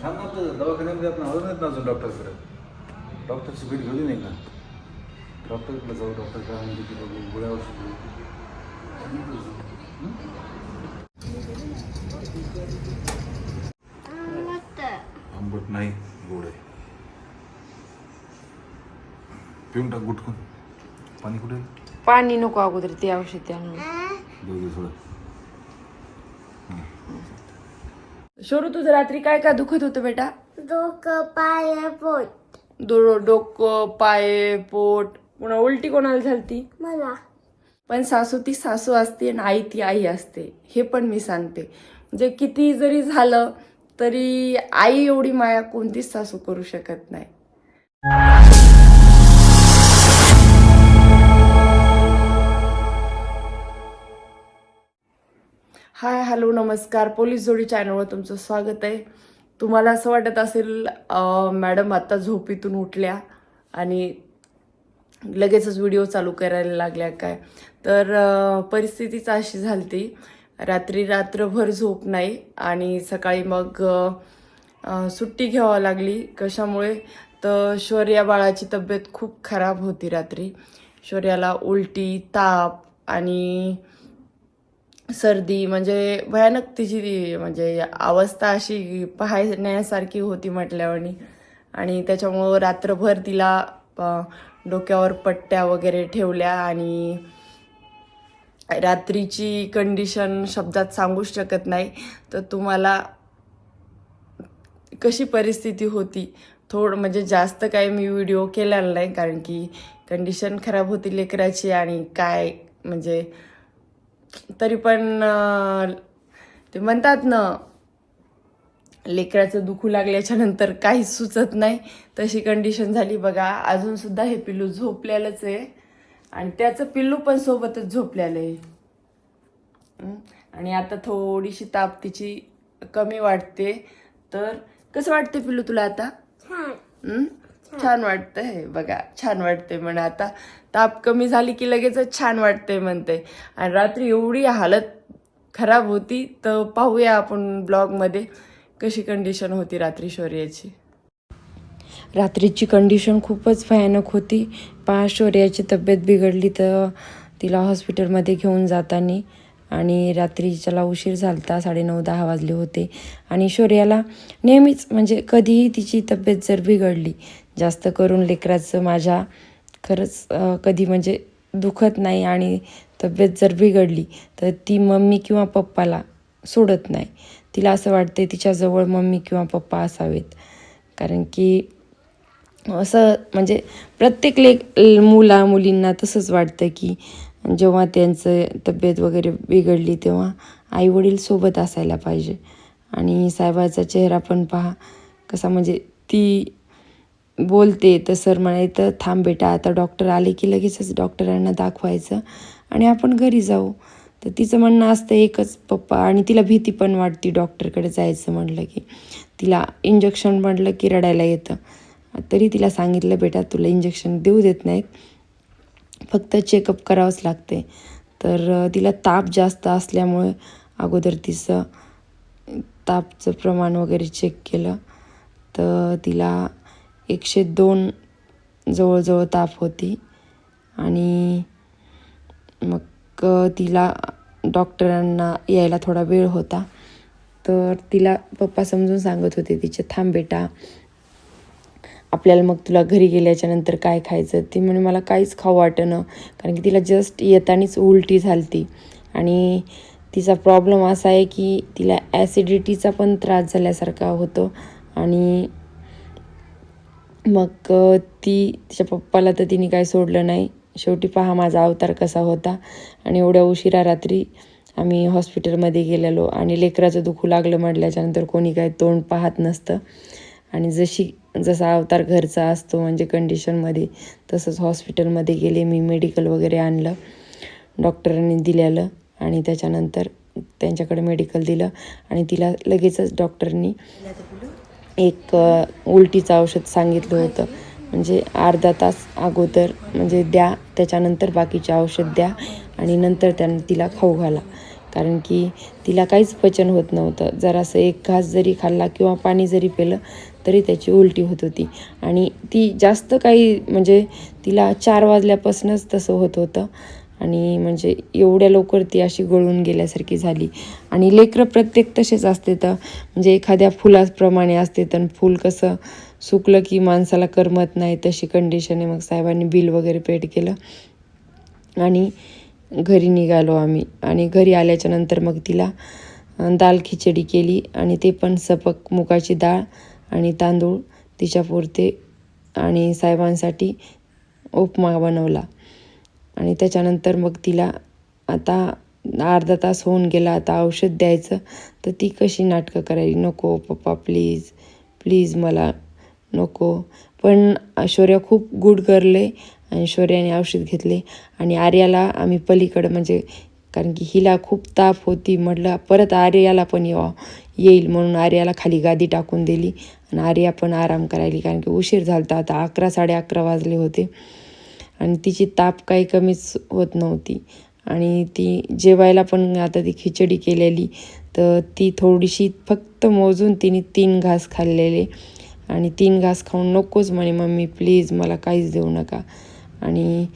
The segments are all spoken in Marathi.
सांग ना आपलं दवाखान्यामध्ये आपण आलो नाहीत ना अजून डॉक्टरकडे. डॉक्टरची भेट घेऊ नाही का डॉक्टरकडे जाऊ डॉक्टर काय म्हणते की बघू. गोळ्या औषध घेऊ. आंबट नाही गोड आहे. पिऊन टाक गुटकून पाणी कुठे? पाणी नको अगोदर ते औषध दे थोडं शोरू तुझं रात्री काय काय दुखत होतं बेटा? डोकं पाय पोट. डो डोकं पाय पोट. पुन्हा उलटी कोणाला झालती? मला. पण सासू ती सासू असते आणि आई ती आई असते. हे पण मी सांगते. म्हणजे किती जरी झालं तरी आई एवढी माया कोणतीच सासू करू शकत नाही. हाय हॅलो नमस्कार. पोलीस जोडी चॅनलवर तुमचं स्वागत आहे. तुम्हाला असं वाटत असेल मॅडम आत्ता झोपीतून उठल्या आणि लगेचच व्हिडिओ चालू करायला लागल्या काय? तर परिस्थितीच अशी झालती. रात्री रात्रभर झोप नाही आणि सकाळी मग सुट्टी घ्यावी लागली. कशामुळे? तर शौर्या बाळाची तब्येत खूप खराब होती रात्री. शौर्याला उलटी ताप आणि सर्दी म्हणजे भयानक तिची ती म्हणजे अवस्था अशी पाहण्यासारखी होती म्हटल्यावर आणि त्याच्यामुळं रात्रभर तिला डोक्यावर पट्ट्या वगैरे ठेवल्या आणि रात्रीची कंडिशन शब्दात सांगूच शकत नाही. तर तुम्हाला कशी परिस्थिती होती? थोडं म्हणजे जास्त काही मी व्हिडिओ केलेला नाही कारण की कंडिशन खराब होती लेकराची आणि काय म्हणजे तरी पण ते म्हणतात ना लेकराचं दुखू लागल्याच्या नंतर काहीच सुचत नाही. तशी कंडिशन झाली बघा. अजून सुद्धा हे पिल्लू झोपलेलंच आहे. आणि त्याचं पिल्लू पण सोबतच झोपलेलं आहे? आणि आता थोडीशी ताप तिची कमी वाटते. तर कसं वाटते पिल्लू तुला आता? छान वाटतंय. बघा छान वाटते म्हणे. आता ताप कमी झाली की लगेचच छान वाटते म्हणते. आणि रात्री एवढी हालत खराब होती तर पाहूया आपण ब्लॉगमध्ये कशी कंडिशन होती रात्री शौर्याची. रात्रीची कंडिशन खूपच भयानक होती. पा शौर्याची तब्येत बिघडली तर तिला हॉस्पिटलमध्ये घेऊन जाताना आणि रात्रीच्याला उशीर झालता साडेनऊ दहा वाजले होते. आणि शौर्याला नेहमीच म्हणजे कधीही तिची तब्येत जर बिघडली जास्त करून लेकराचं माझ्या खरंच कधी म्हणजे दुखत नाही आणि तब्येत जर बिघडली तर ती मम्मी किंवा पप्पाला सोडत नाही. तिला असं वाटते तिच्याजवळ मम्मी किंवा पप्पा असावेत. कारण की असं म्हणजे प्रत्येक लेक मुला मुलींना तसंच वाटतं की जेव्हा त्यांचं तब्येत वगैरे बिघडली तेव्हा आईवडील सोबत असायला पाहिजे. आणि साहेबाचा चेहरा पण पहा कसा म्हणजे ती बोलते तर सर म्हणायचं तर थांब बेटा आता डॉक्टर आले की लगेचच डॉक्टरांना दाखवायचं आणि आपण घरी जाऊ. तर तिचं म्हणणं असतं एकच पप्पा आणि तिला भीती पण वाटते डॉक्टरकडे जायचं म्हटलं की. तिला इंजेक्शन म्हटलं की रडायला येतं. तरी तिला सांगितलं बेटा तुला इंजेक्शन देऊ देत नाहीत. फक्त चेकअप करावंच लागते तर तिला ताप जास्त असल्यामुळे अगोदर तिचं तापचं प्रमाण वगैरे चेक केलं. तर तिला एकशे दोन जवळजवळ ताप होती. आणि मग तिला डॉक्टरांना यायला थोडा वेळ होता. तर तिला पप्पा समजून सांगत होते तिचे थांब बेटा. आपल्याला मग तुला घरी गेल्याच्यानंतर काय खायचं? ती म्हणे मला काहीच खाऊ वाटेनं. कारण की तिला जस्ट येतानीच उलटी झालती. आणि तिचा प्रॉब्लेम असा आहे की तिला ॲसिडिटीचा पण त्रास झाल्यासारखा होतो. आणि मग ती तिच्या पप्पाला तर तिने काय सोडलं नाही. शेवटी पहा माझा अवतार कसा होता. आणि एवढ्या उशिरा रात्री आम्ही हॉस्पिटलमध्ये गेलेलो आणि लेकराचं दुखू लागलं म्हटल्याच्यानंतर कोणी काय तोंड पाहत नसतं. आणि जशी जसा अवतार घरचा असतो म्हणजे कंडिशनमध्ये तसंच हॉस्पिटलमध्ये गेले मी मेडिकल वगैरे आणलं डॉक्टरांनी दिलेलं आणि त्याच्यानंतर त्यांच्याकडे मेडिकल दिलं आणि तिला लगेचच डॉक्टरनी एक उलटीचं औषध सांगितलं होतं. म्हणजे अर्धा तास अगोदर म्हणजे द्या त्याच्यानंतर बाकीचे औषध द्या आणि नंतर त्यानं तिला खाऊ घाला. कारण की तिला काहीच पचन होत नव्हतं. जरासं एक घास जरी खाल्ला किंवा पाणी जरी पिलं तरी त्याची उलटी होत होती. आणि ती जास्त काही म्हणजे तिला चार वाजल्यापासूनच तसं होत होतं. आणि म्हणजे एवढ्या लवकर ती अशी गळून गेल्यासारखी झाली. आणि लेकरं प्रत्येक तसेच असते तर म्हणजे एखाद्या फुलाप्रमाणे असते तर फूल कसं सुकलं की माणसाला करमत नाही तशी कंडिशन आहे. मग साहेबांनी बिल वगैरे पेड केलं आणि घरी निघालो आम्ही. आणि घरी आल्याच्यानंतर मग तिला दाल खिचडी केली आणि ते पण सपक मुगाची डाळ आणि तांदूळ तिच्यापुरते आणि साहेबांसाठी उपमा बनवला. आणि त्याच्यानंतर मग तिला आता अर्धा तास होऊन गेला आता औषध द्यायचं. तर ती कशी नाटकं करायची नको पप्पा प्लीज प्लीज मला नको. पण ऐश्वर्या खूप गुड करले शौर्याने औषध घेतले. आणि आर्याला आम्ही पलीकडं म्हणजे कारण की हिला खूप ताप होती म्हटलं परत आर्याला पण येवा येईल म्हणून आर्याला खाली गादी टाकून दिली. आणि आर्या पण आराम करायली कारण की उशीर झाला होता आता अकरा साडे अकरा वाजले होते. आणि तिची ताप काही कमीच होत नव्हती. आणि ती जेवायला पण आता ती खिचडी केलेली. तर ती थोडीशी फक्त मोजून तिने तीन घास खाल्लेले. आणि तीन घास खाऊन नकोच म्हणे मम्मी प्लीज मला काहीच देऊ नका. आणि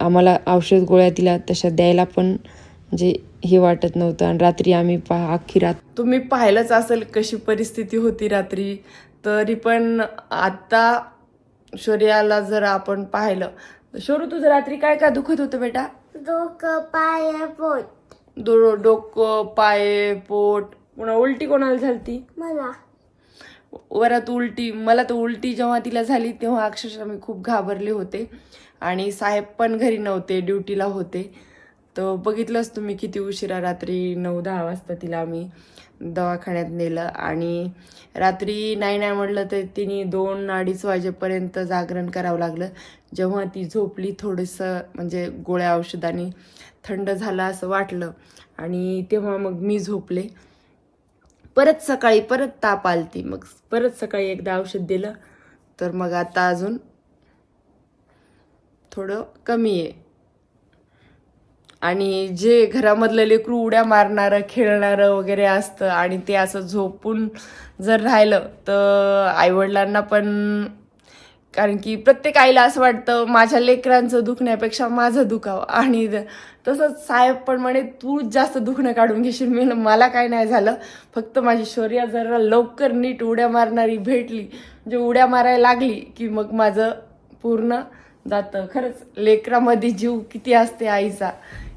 आम्हाला औषध गोळ्या तिला तशा द्यायला पण म्हणजे हे वाटत नव्हतं. आणि रात्री आम्ही पहा अख्खी रात तुम्ही पाहिलंच असेल कशी परिस्थिती होती रात्री. तरी पण आता शौर्याला जर आपण पाहिलं शोरू तुझं रात्री काय काय दुखत होतं बेटा? डोकं पाय पोट. डो डोकं पाय पोट. पुन्हा उलटी कोणाला झालती? मला. वरात उलटी मला तर उलटी जेव्हा तिला झाली तेव्हा अक्षरशः मी खूप घाबरले होते. आणि साहेब पण घरी नव्हते ड्युटीला होते. तर बघितलंच तुम्ही किती उशिरा रात्री नऊ दहा वाजता तिला आम्ही दवाखान्यात नेलं आणि रात्री नाही नाही म्हटलं तर तिने दोन अडीच वाजेपर्यंत जागरण करावं लागलं. जेव्हा ती झोपली थोडंसं म्हणजे गोळ्या औषधाने थंड झालं असं वाटलं आणि तेव्हा मग मी झोपले. परत सकाळी परत ताप आलती. मग परत सकाळी एकदा औषध दिलं. तर मग आता अजून थोडं कमी आहे. आणि जे घरामधलं लेकरू उड्या मारणारं खेळणारं वगैरे असतं आणि ते असं झोपून जर राहिलं तर आईवडिलांना पण कारण की प्रत्येक आईला असं वाटतं माझ्या लेकरांचं दुखण्यापेक्षा माझं दुखावं. आणि तसंच साहेब पण म्हणे तू जास्त दुखणं काढून घेशील. मी मला काय नाही झालं. फक्त माझी शौर्या जरा लवकर नीट उड्या मारणारी भेटली. म्हणजे उड्या मारायला लागली की मग माझं पूर्ण जातं. खरंच लेकरामध्ये जीव किती असते आईचा.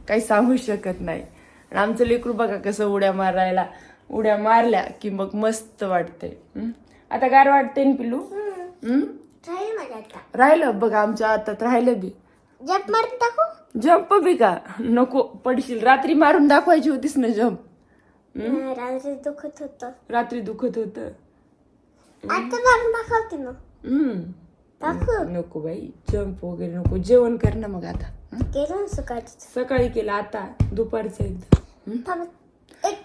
काही सांगू शकत नाही. आणि आमचं लेकरू बघा कसं उड्या मारायला उड्या मारल्या की मग मस्त वाटते? आता गार वाटते ना पिलू? राहील बघ आमच्या हातात राहिलं बी. जप मारून टाकू? जम्प बी का? नको पडशील. रात्री मारून दाखवायची होतीस ना जम्प नाही, रात्री दुखत होत. रात्री दुखत होत. आता मारून दाखवते मग. नको बाई जम्प वगैरे नको. जेवण कर ना मग आता. हं? केलं ना सकाळचं सकाळी केलं आता. दुपारचं एकदा. हं? थांब. एक.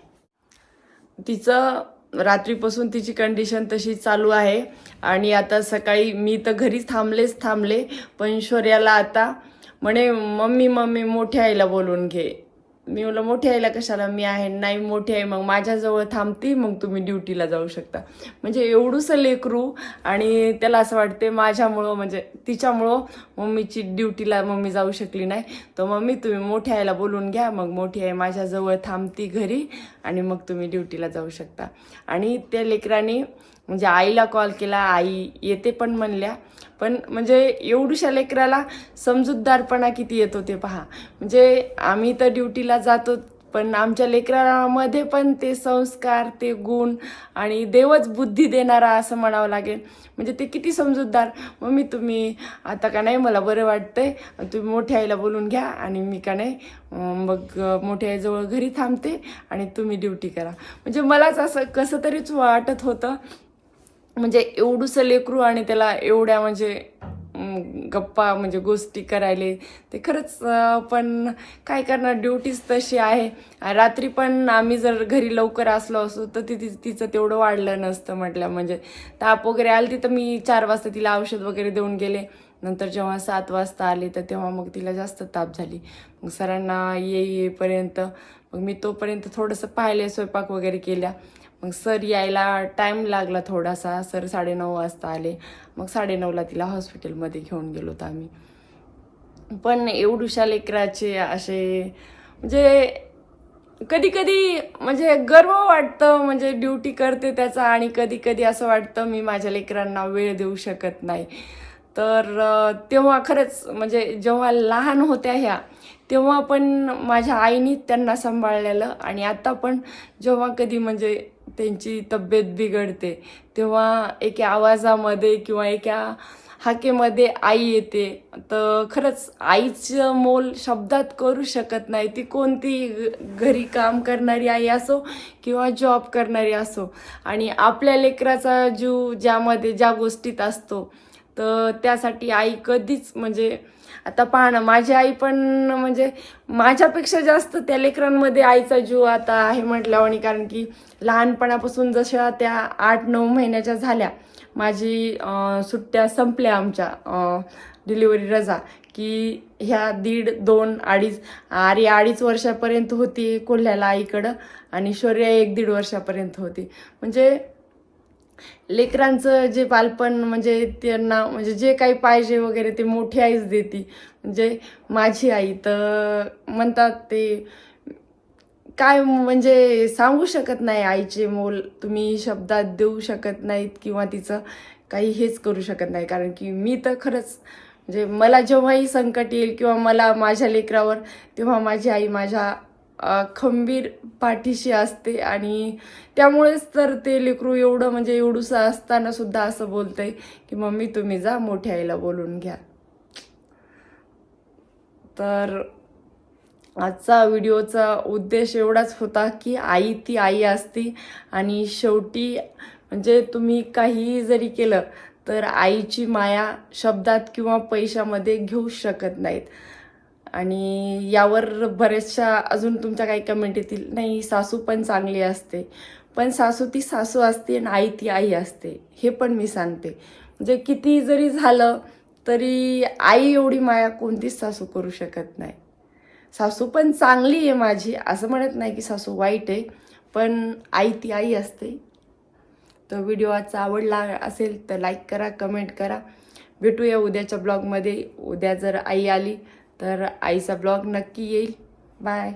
तिचं रात्रीपासून तिची कंडिशन तशी चालू आहे. आणि आता सकाळी मी तर घरीच थांबलेच थांबले पण शौर्याला आता म्हणे मम्मी मम्मी मोठ्या आईला बोलवून घे. मी म्हटलं मोठ्या आईला कशाला? मी आहे नाही मोठी आई मग माझ्याजवळ थांबते मग तुम्ही ड्युटीला जाऊ शकता. म्हणजे एवढूसं लेकरू आणि त्याला असं वाटते माझ्यामुळं म्हणजे तिच्यामुळं मम्मीची ड्युटीला मम्मी जाऊ शकली नाही. तर मम्मी तुम्ही मोठ्या आईला बोलून घ्या मग मोठी आई माझ्याजवळ थांबती घरी आणि मग तुम्ही ड्युटीला जाऊ शकता. आणि त्या लेकराने म्हणजे आईला कॉल केला आई येते पण म्हणल्या पण म्हणजे एवढूशा लेकराला समजूतदारपणा किती येतो ते पहा. म्हणजे आम्ही तर ड्युटीला जातो पण आमच्या लेकरामध्ये पण ते संस्कार ते गुण आणि देवच बुद्धी देणारा असं म्हणावं लागेल. म्हणजे ते किती समजूतदार. मम्मी तुम्ही आता का नाही? मला बरं वाटतंय. तुम्ही मोठ्या आईला बोलून घ्या आणि मी का नाही? मग मोठ्या आईजवळ घरी थांबते आणि तुम्ही ड्युटी करा. म्हणजे मलाच असं कसं तरीच वाटत होतं. म्हणजे एवढूसं लेकरू आणि त्याला एवढ्या म्हणजे गप्पा म्हणजे गोष्टी करायले ते खरंच पण काय करणार ड्युटीच तशी आहे. रात्री पण आम्ही जर घरी लवकर असलो असू तर ती तिचं तेवढं वाढलं नसतं म्हटलं. म्हणजे ताप वगैरे आली तर मी चार वाजता तिला औषध वगैरे देऊन गेले. नंतर जेव्हा सात वाजता आले तर तेव्हा मग तिला जास्त ताप झाली. मग सरांना ये येईपर्यंत मग मी तोपर्यंत थोडंसं पाहिले स्वयंपाक वगैरे केल्या मग सर यायला टाईम लागला थोडासा. सर साडेनऊ वाजता आले. मग साडेनऊला तिला हॉस्पिटलमध्ये घेऊन गेलो होतो आम्ही. पण एवढुशा लेकराचे असे म्हणजे कधी कधी म्हणजे गर्व वाटतं म्हणजे ड्युटी करते त्याचा आणि कधी कधी असं वाटतं मी माझ्या लेकरांना वेळ देऊ शकत नाही. तर तेव्हा खरंच म्हणजे जेव्हा लहान होत्या ह्या तेव्हा पण माझ्या आईनी त्यांना सांभाळलेलं आणि आता पण जेव्हा कधी म्हणजे त्यांची तब्येत बिघडते तेव्हा एका आवाजामध्ये किंवा एका हाकेमध्ये आई येते. तर खरंच आईचं मोल शब्दात करू शकत नाही. ती कोणती घरी काम करणारी आई असो किंवा जॉब करणारी असो. आणि आपल्या लेकराचा जीव ज्यामध्ये ज्या गोष्टीत असतो तर त्यासाठी आई कधीच म्हणजे आता पाहणं माझी आई पण म्हणजे माझ्यापेक्षा जास्त त्या लेकरांमध्ये आईचा जीव आता आहे म्हटल्यावर कारण की लहानपणापासून जशा त्या आठ नऊ महिन्याच्या झाल्या माझी सुट्ट्या संपल्या आमच्या डिलिव्हरी रजा की ह्या दीड दोन अडीच आर्य अडीच वर्षापर्यंत होती कोल्ह्याला आईकडं आणि शौर्य एक दीड वर्षापर्यंत होती. म्हणजे लेकरांचं जे बालपण म्हणजे त्यांना म्हणजे जे काही पाहिजे वगैरे ते मोठी आईच देते. म्हणजे माझी आई तर म्हणतात ते काय म्हणजे सांगू शकत नाही आईचे मोल. तुम्ही शब्दात देऊ शकत नाहीत किंवा तिचं काही हेच करू शकत नाही. कारण की मी तर खरंच म्हणजे मला जेव्हाही संकट येईल किंवा मला माझ्या लेकरावर तेव्हा माझी आई माझ्या खंबीर पाठीशी असते आणि त्यामुळेच तर ते लेकरू एवढं म्हणजे एवढूसं असताना सुद्धा असं बोलतंय की मम्मी तुम्ही जा मोठ्या आईला बोलून घ्या. तर आजचा व्हिडिओचा उद्देश एवढाच होता की आई ती आई असते आणि शेवटी म्हणजे तुम्ही काहीही जरी केलं तर आईची माया शब्दात किंवा पैशामध्ये घेऊ शकत नाहीत. आणि यावर बऱ्याचशा अजून तुमच्या काही कमेंट येतील. नाही सासू पण चांगली असते. पण सासू ती सासू असते आणि आई ती आई असते. हे पण मी सांगते. म्हणजे किती जरी झालं तरी आई एवढी माया कोणतीच सासू करू शकत नाही. सासू पण चांगली आहे माझी. असं म्हणत नाही की सासू वाईट आहे पण आई ती आई असते. तर व्हिडिओ आजचा आवडला असेल तर लाईक करा कमेंट करा. भेटूया उद्याच्या ब्लॉगमध्ये उद्या जर आई आली तर आईचा ब्लॉग नक्की येईल. बाय.